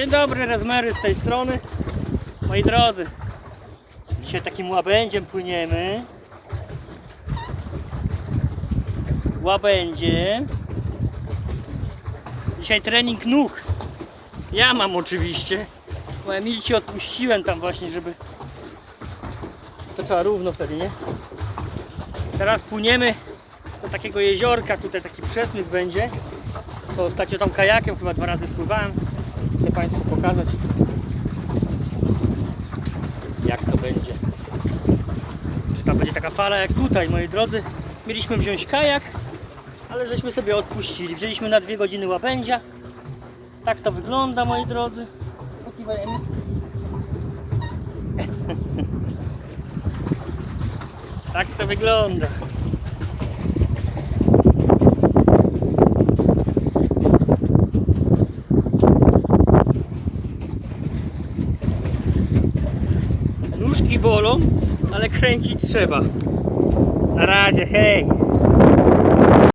Dzień dobry, Rezmery z tej strony. Moi drodzy, dzisiaj takim łabędziem płyniemy. Łabędziem. Dzisiaj trening nóg. Ja mam oczywiście. Bo Emilci odpuściłem tam właśnie, żeby... To trzeba równo wtedy, nie? Teraz płyniemy do takiego jeziorka, tutaj taki przesmyk będzie. Co ostatnio tam kajakiem chyba dwa razy wpływałem. Chcę Państwu pokazać jak to będzie. Czy tam będzie taka fala jak tutaj, moi drodzy. Mieliśmy wziąć kajak, ale żeśmy sobie odpuścili. Wzięliśmy na dwie godziny łabędzia. Tak to wygląda, moi drodzy. Pokiwaj, Emil. Tak to wygląda. Nóżki bolą, ale kręcić trzeba. Na razie, hej!